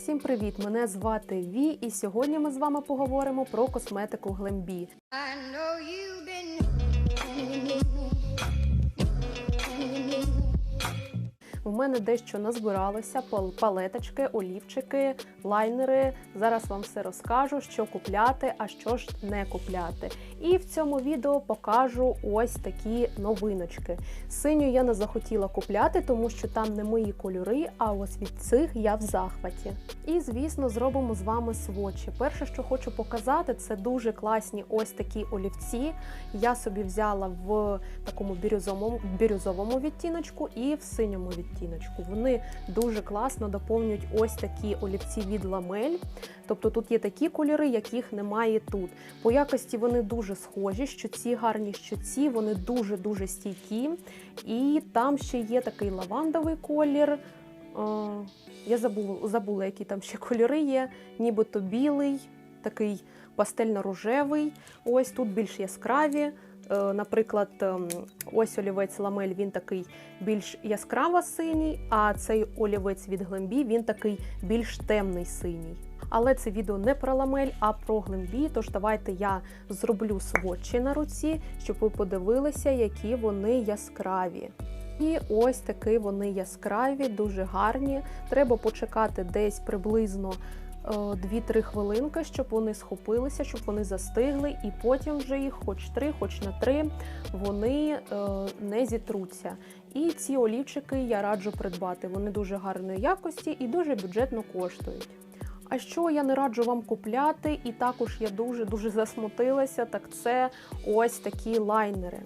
Всім привіт! Мене звати Ві, і сьогодні ми з вами поговоримо про косметику know. У мене дещо назбиралося пал- палеточки, олівчики, лайнери. Зараз вам все розкажу, що купляти, а що ж не купляти. І в цьому відео покажу ось такі новиночки. Синю я не захотіла купляти, тому що там не мої кольори, а ось від цих я в захваті. І звісно, зробимо з вами свочі. Перше, що хочу показати, це дуже класні ось такі олівці. Я собі взяла в такому бірюзовому, бірюзовому відтіночку і в синьому відтіночку. Вони дуже класно доповнюють ось такі олівці від ламель. Тобто тут є такі кольори, яких немає тут. По якості вони дуже схожі, що ці гарні, що вони дуже-дуже стійкі. І там ще є такий лавандовий колір. Я забула, забула, які там ще кольори є, нібито білий, такий пастельно-рожевий. Ось тут більш яскраві. Е, Наприклад, ем, ось олівець ламель, він такий більш яскраво синій, а цей олівець від Глембі він такий більш темний синій. Але це відео не про ламель, а про глембі. Тож давайте я зроблю сводчі на руці, щоб ви подивилися, які вони яскраві. І ось такі вони яскраві, дуже гарні. Треба почекати десь приблизно е, 2-3 хвилинки, щоб вони схопилися, щоб вони застигли, і потім вже їх, хоч 3, хоч на 3, вони е, не зітруться. І ці олівчики я раджу придбати. Вони дуже гарної якості і дуже бюджетно коштують. А що я не раджу вам купляти, і також я дуже дуже засмутилася, так це ось такі лайнери.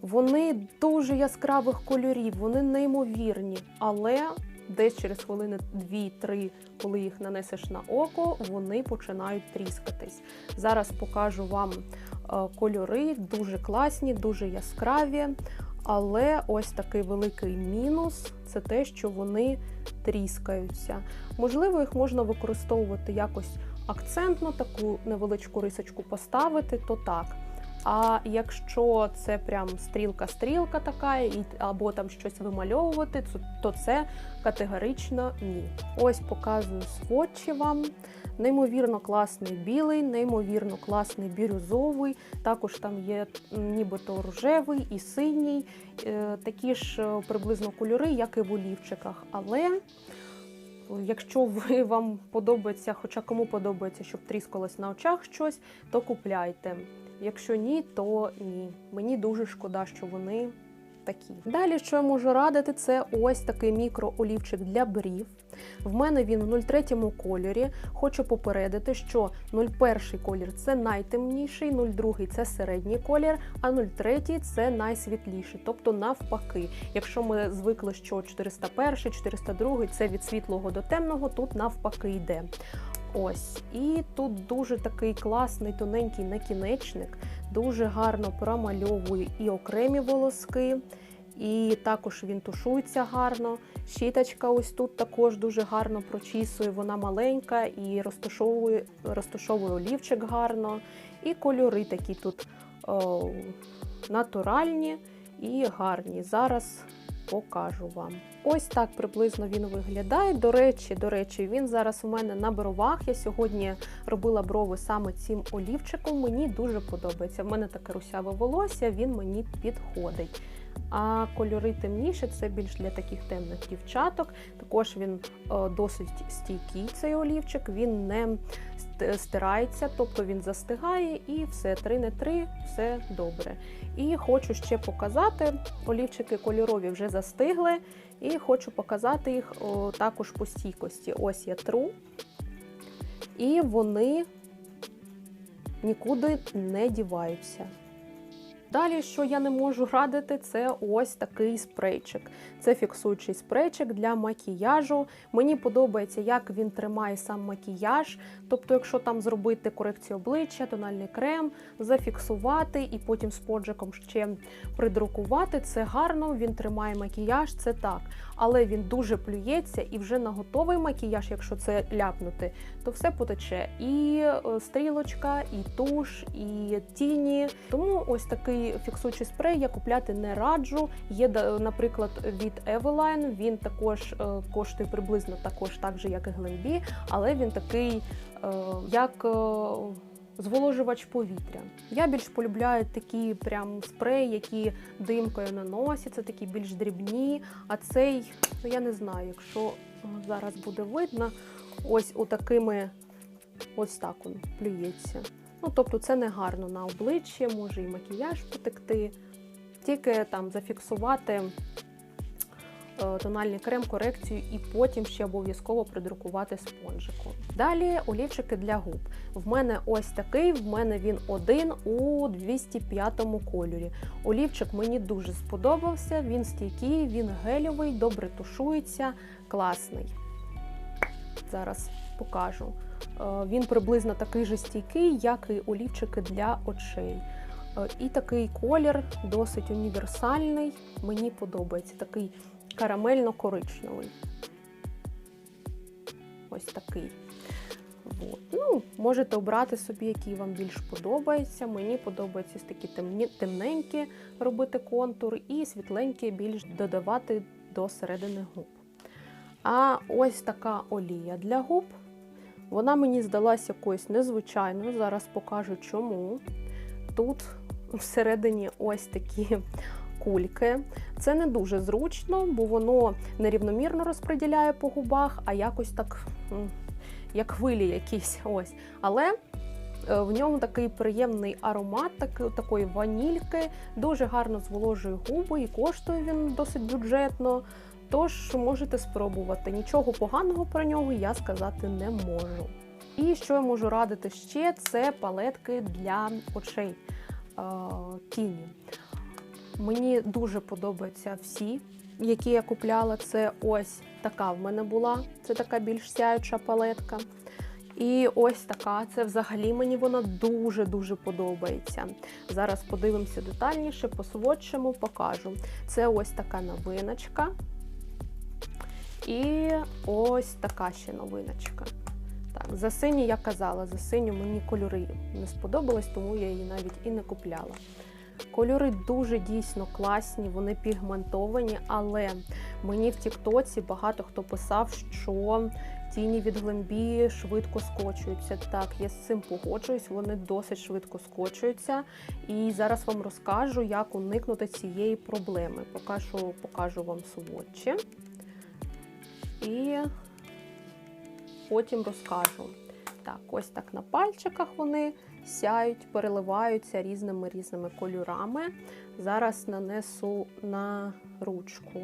Вони дуже яскравих кольорів, вони неймовірні, але десь через хвилини 2-3, коли їх нанесеш на око, вони починають тріскатись. Зараз покажу вам е, кольори, дуже класні, дуже яскраві. Але ось такий великий мінус це те, що вони тріскаються. Можливо, їх можна використовувати якось акцентно, таку невеличку рисочку поставити, то так. А якщо це прям стрілка-стрілка така, або там щось вимальовувати, то- це категорично ні. Ось показую сводчі вам. Неймовірно класний білий, неймовірно класний бірюзовий. Також там є нібито рожевий і синій, е, такі ж е, приблизно кольори, як і в олівчиках. Але якщо ви вам подобається, хоча кому подобається, щоб тріскалось на очах щось, то купляйте. Якщо ні, то ні. Мені дуже шкода, що вони такі. Далі, що я можу радити, це ось такий мікроолівчик для брів. В мене він в 03 кольорі. Хочу попередити, що 01 колір це найтемніший, 02 це середній колір, а 03 це найсвітліший, тобто навпаки. Якщо ми звикли, що 401, 402 це від світлого до темного, тут навпаки йде. Ось, і тут дуже такий класний тоненький накінечник, дуже гарно промальовує і окремі волоски, і також він тушується гарно. Щіточка ось тут також дуже гарно прочісує, вона маленька і розташовує, розташовує олівчик гарно. І кольори такі тут о, натуральні і гарні. Зараз покажу вам. Ось так приблизно він виглядає. До речі, до речі, він зараз у мене на бровах. Я сьогодні робила брови саме цим олівчиком. Мені дуже подобається. В мене таке русяве волосся, він мені підходить. А кольори темніші це більш для таких темних дівчаток. Також він е, досить стійкий, цей олівчик, він не стирається, тобто він застигає і все, 3 на 3, все добре. І хочу ще показати, олівчики кольорові вже застигли, і хочу показати їх також по стійкості. Ось я тру, і вони нікуди не діваються. Далі, що я не можу радити, це ось такий спрейчик. Це фіксуючий спрейчик для макіяжу. Мені подобається, як він тримає сам макіяж. Тобто, якщо там зробити корекцію обличчя, тональний крем, зафіксувати і потім споджиком ще придрукувати, це гарно, він тримає макіяж, це так. Але він дуже плюється і вже на готовий макіяж, якщо це ляпнути, то все потече. І е, стрілочка, і туш, і тіні. Тому ось такий фіксуючий спрей я купляти не раджу. Є, наприклад, від Eveline, він також е, коштує приблизно також так же, як і Glenbee, але він такий, е, як зволожувач повітря. Я більш полюбляю такі прям спреї, які димкою наносяться, такі більш дрібні. А цей, ну я не знаю, якщо зараз буде видно, ось отакими, ось так він плюється. Ну, тобто це не гарно на обличчі, може і макіяж потекти. Тільки там зафіксувати е, тональний крем, корекцію і потім ще обов'язково придрукувати спонжиком. Далі олівчики для губ. В мене ось такий, в мене він один у 205 кольорі. Олівчик мені дуже сподобався, він стійкий, він гельовий, добре тушується, класний. Зараз покажу. Е, Він приблизно такий же стійкий, як і олівчики для очей. Е, І такий колір досить універсальний. Мені подобається такий карамельно-коричневий. Ось такий. От. Ну, можете обрати собі, який вам більш подобається. Мені подобається такі темні, темненькі робити контур і світленькі більш додавати до середини губ. А ось така олія для губ. Вона мені здалась якоюсь незвичайною. Зараз покажу чому. Тут всередині ось такі кульки. Це не дуже зручно, бо воно нерівномірно розподіляє по губах, а якось так, як хвилі якісь. ось. Але е, в ньому такий приємний аромат, такої ванільки, дуже гарно зволожує губи і коштує він досить бюджетно. Тож можете спробувати. Нічого поганого про нього я сказати не можу. І що я можу радити ще, це палетки для очей е, тіні. Мені дуже подобаються всі, які я купляла. Це ось така в мене була. Це така більш сяюча палетка. І ось така. Це взагалі мені вона дуже-дуже подобається. Зараз подивимося детальніше, посводчимо, покажу. Це ось така новиночка. І ось така ще новиночка. Так, за синю я казала, за синю мені кольори не сподобались, тому я її навіть і не купляла. Кольори дуже дійсно класні, вони пігментовані, але мені в Тіктоці багато хто писав, що тіні від Глембі швидко скочуються. Так, я з цим погоджуюсь, вони досить швидко скочуються. І зараз вам розкажу, як уникнути цієї проблеми. Покажу, покажу вам сводчі. І потім розкажу. Так, ось так на пальчиках вони сяють, переливаються різними різними кольорами. Зараз нанесу на ручку.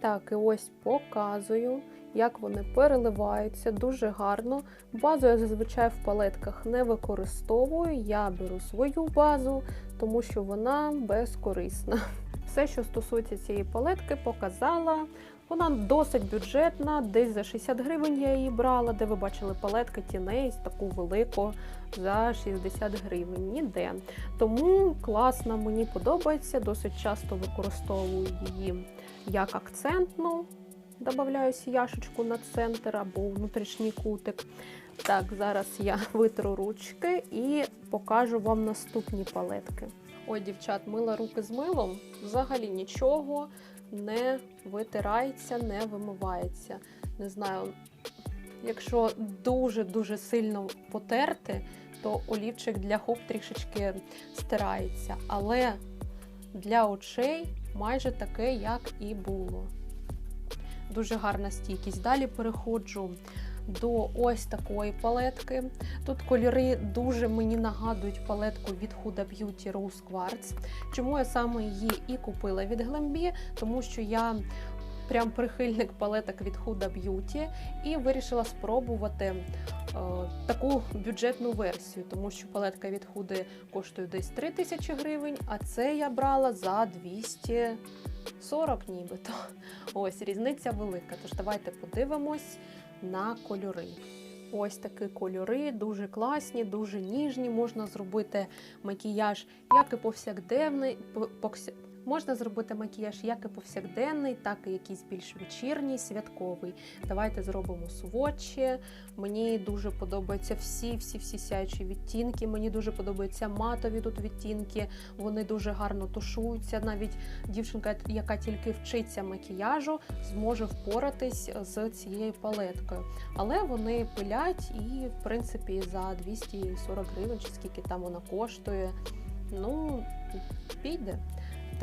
Так, і ось показую, як вони переливаються дуже гарно. Базу я зазвичай в палетках не використовую. Я беру свою базу, тому що вона безкорисна. Все, що стосується цієї палетки, показала. Вона досить бюджетна, десь за 60 гривень я її брала, де ви бачили палетки тіней, таку велику за 60 гривень. Ніде. Тому класна, мені подобається. Досить часто використовую її як акцентну. Добавляю сіяшечку на центр або внутрішній кутик. Так, зараз я витру ручки і покажу вам наступні палетки. Ой, дівчат, мила руки з милом. Взагалі нічого не витирається, не вимивається. Не знаю, якщо дуже-дуже сильно потерти, то олівчик для губ трішечки стирається. Але для очей майже таке, як і було. Дуже гарна стійкість. Далі переходжу до ось такої палетки. Тут кольори дуже мені нагадують палетку від Huda Beauty Rose Quartz. Чому я саме її і купила від Glambi? Тому що я прям прихильник палеток від Huda Beauty і вирішила спробувати е, таку бюджетну версію, тому що палетка від Huda коштує десь 3 тисячі гривень, а це я брала за 240 нібито. Ось різниця велика. Тож давайте подивимось на кольори. Ось такі кольори, дуже класні, дуже ніжні. Можна зробити макіяж як і повсякденний, по- покся- Можна зробити макіяж як і повсякденний, так і якийсь більш вечірній, святковий. Давайте зробимо сводчі. Мені дуже подобаються всі, всі, всі сяючі відтінки. Мені дуже подобаються матові тут відтінки. Вони дуже гарно тушуються. Навіть дівчинка, яка тільки вчиться макіяжу, зможе впоратись з цією палеткою. Але вони пилять і, в принципі, за 240 гривень, чи скільки там вона коштує. Ну, піде.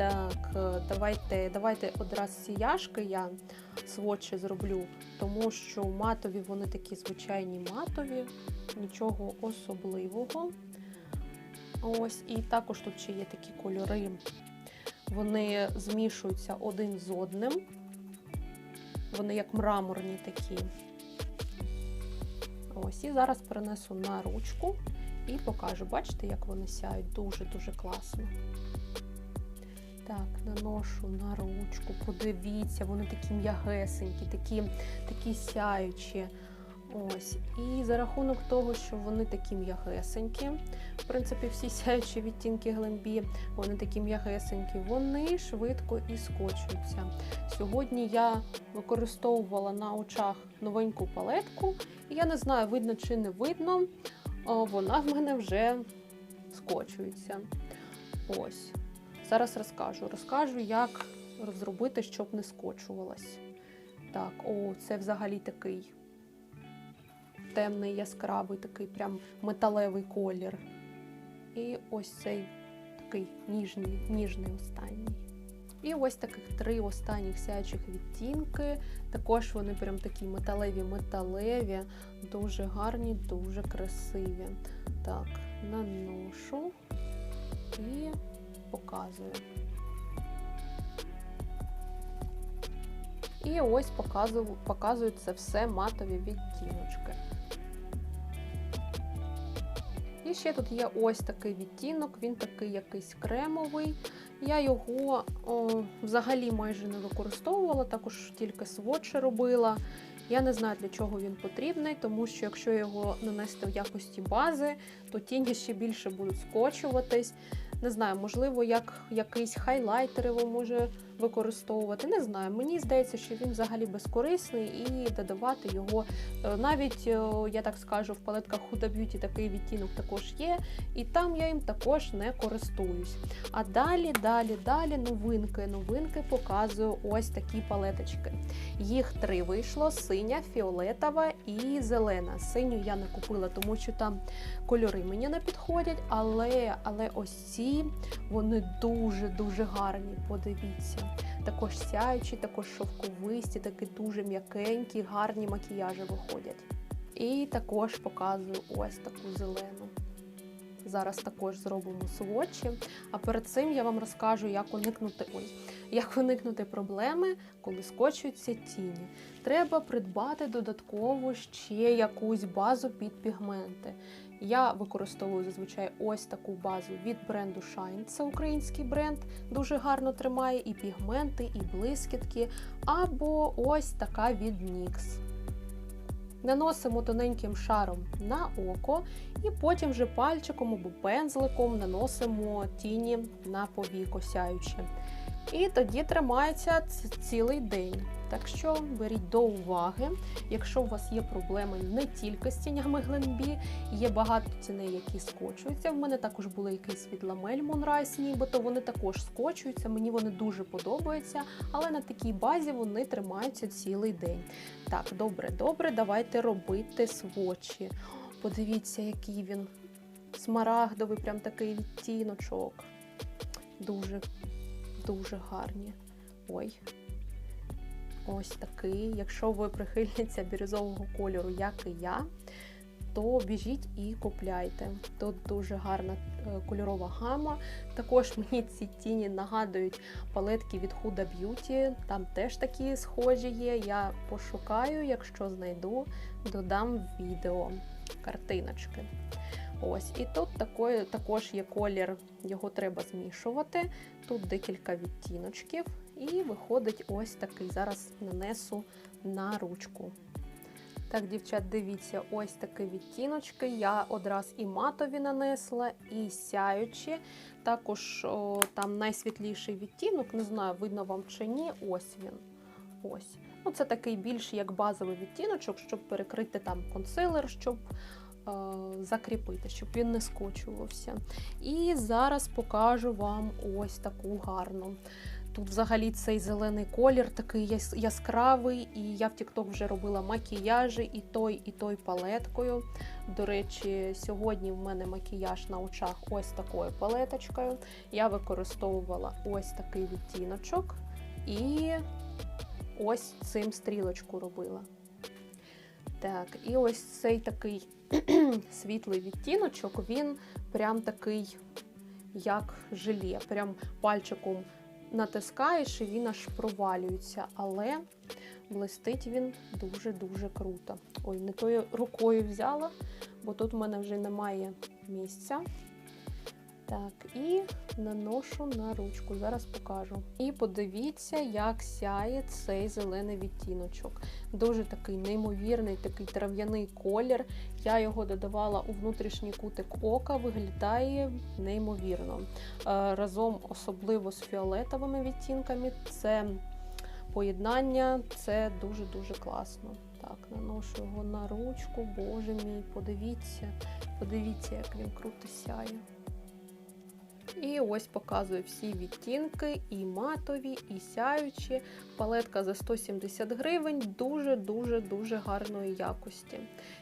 Так, е, давайте, давайте одразу ці яшки я сводчі зроблю, тому що матові вони такі звичайні матові, нічого особливого. Ось, і також тут ще є такі кольори. Вони змішуються один з одним. Вони як мраморні такі. Ось, і зараз перенесу на ручку і покажу. Бачите, як вони сяють? Дуже-дуже класно. Так, наношу на ручку, подивіться, вони такі м'ягесенькі, такі, такі сяючі. Ось. І за рахунок того, що вони такі м'ягесенькі, в принципі, всі сяючі відтінки глембі, вони такі м'ягесенькі, вони швидко і скочуються. Сьогодні я використовувала на очах новеньку палетку, і я не знаю, видно чи не видно, вона в мене вже скочується. Ось. Зараз розкажу. Розкажу, як зробити, щоб не скочувалась. Так, о, це взагалі такий темний, яскравий, такий прям металевий колір. І ось цей такий ніжний, ніжний останній. І ось таких три останніх сяючих відтінки. Також вони прям такі металеві-металеві, дуже гарні, дуже красиві. Так, наношу і показую. І ось показую, це все матові відтіночки. І ще тут є ось такий відтінок, він такий якийсь кремовий. Я його о, взагалі майже не використовувала, також тільки сводчі робила. Я не знаю, для чого він потрібний, тому що якщо його нанести в якості бази, то тіні ще більше будуть скочуватись. Не знаю, можливо, як якийсь хайлайтер може використовувати. Не знаю. Мені здається, що він взагалі безкорисний і додавати його. е, Навіть, е, я так скажу, в палетках Huda Beauty такий відтінок також є, і там я їм також не користуюсь. А далі, далі, далі новинки. Новинки показую ось такі палеточки. Їх три вийшло: синя, фіолетова і зелена. Синю я не купила, тому що там кольори мені не підходять, але, але ось ці вони дуже-дуже гарні. Подивіться. Також сяючі, також шовковисті, такі дуже м'якенькі, гарні макіяжі виходять. І також показую ось таку зелену. Зараз також зробимо сводчі. А перед цим я вам розкажу, як уникнути ой, як уникнути проблеми, коли скочуються тіні. Треба придбати додатково ще якусь базу під пігменти. Я використовую зазвичай ось таку базу від бренду Shine. Це український бренд, дуже гарно тримає і пігменти, і блискітки. Або ось така від NYX. Наносимо тоненьким шаром на око, і потім вже пальчиком або пензликом наносимо тіні на повіко сяючі. І тоді тримається цілий день. Так що беріть до уваги, якщо у вас є проблеми не тільки з тінями Гленбі, є багато тіней, які скочуються. В мене також були якісь від ламель Moonrise, нібито вони також скочуються. Мені вони дуже подобаються, але на такій базі вони тримаються цілий день. Так, добре, добре, давайте робити свочі. Подивіться, який він смарагдовий, прям такий відтіночок. Дуже, дуже гарні. Ой. Ось такий. Якщо ви прихильниця бірюзового кольору, як і я, то біжіть і купляйте. Тут дуже гарна е, кольорова гама. Також мені ці тіні нагадують палетки від Huda Beauty. Там теж такі схожі є. Я пошукаю, якщо знайду, додам відео картиночки. Ось, і тут також є колір, його треба змішувати. Тут декілька відтіночків, і виходить ось такий. Зараз нанесу на ручку. Так, дівчат, дивіться, ось такі відтіночки. Я одразу і матові нанесла, і сяючі. Також о, там найсвітліший відтінок, не знаю, видно вам чи ні. Ось він. Ось. Ну, це такий більш як базовий відтіночок, щоб перекрити там консилер, щоб е, закріпити, щоб він не скочувався. І зараз покажу вам ось таку гарну. Тут взагалі цей зелений колір такий яскравий, і я в TikTok вже робила макіяжі і той, і той палеткою. До речі, сьогодні в мене макіяж на очах ось такою палеточкою. Я використовувала ось такий відтіночок і ось цим стрілочку робила. Так, і ось цей такий світлий відтіночок, він прям такий, як желе. Прям пальчиком натискаєш і він аж провалюється, але блистить він дуже-дуже круто. Ой, не тою рукою взяла, бо тут в мене вже немає місця. Так, і наношу на ручку, зараз покажу. І подивіться, як сяє цей зелений відтіночок. Дуже такий неймовірний, такий трав'яний колір. Я його додавала у внутрішній кутик ока, виглядає неймовірно. Е, Разом особливо з фіолетовими відтінками. Це поєднання, це дуже-дуже класно. Так, наношу його на ручку, боже мій, подивіться, подивіться, як він круто сяє. І ось показую всі відтінки, і матові, і сяючі. Палетка за 170 гривень, дуже-дуже дуже гарної якості.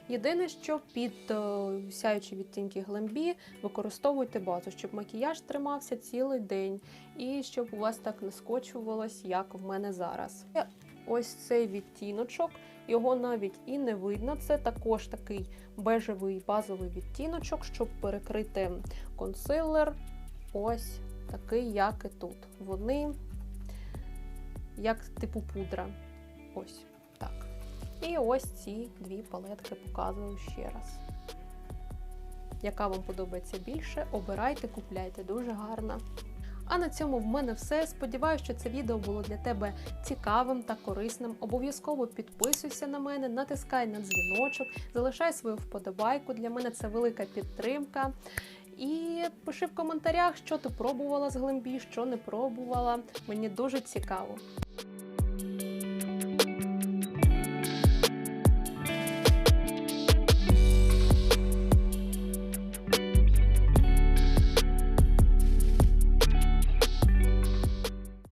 Єдине, що під е, сяючі відтінки глембі використовуйте базу, щоб макіяж тримався цілий день, і щоб у вас так не скочувалось, як в мене зараз. Е, Ось цей відтіночок, його навіть і не видно. Це також такий бежевий базовий відтіночок, щоб перекрити консилер. Ось такий, як і тут. Вони як типу пудра. Ось так. І ось ці дві палетки показую ще раз. Яка вам подобається більше, обирайте, купляйте, дуже гарна. А на цьому в мене все. Сподіваюся, що це відео було для тебе цікавим та корисним. Обов'язково підписуйся на мене, натискай на дзвіночок, залишай свою вподобайку. Для мене це велика підтримка. І пиши в коментарях, що ти пробувала з глимбі, що не пробувала. Мені дуже цікаво.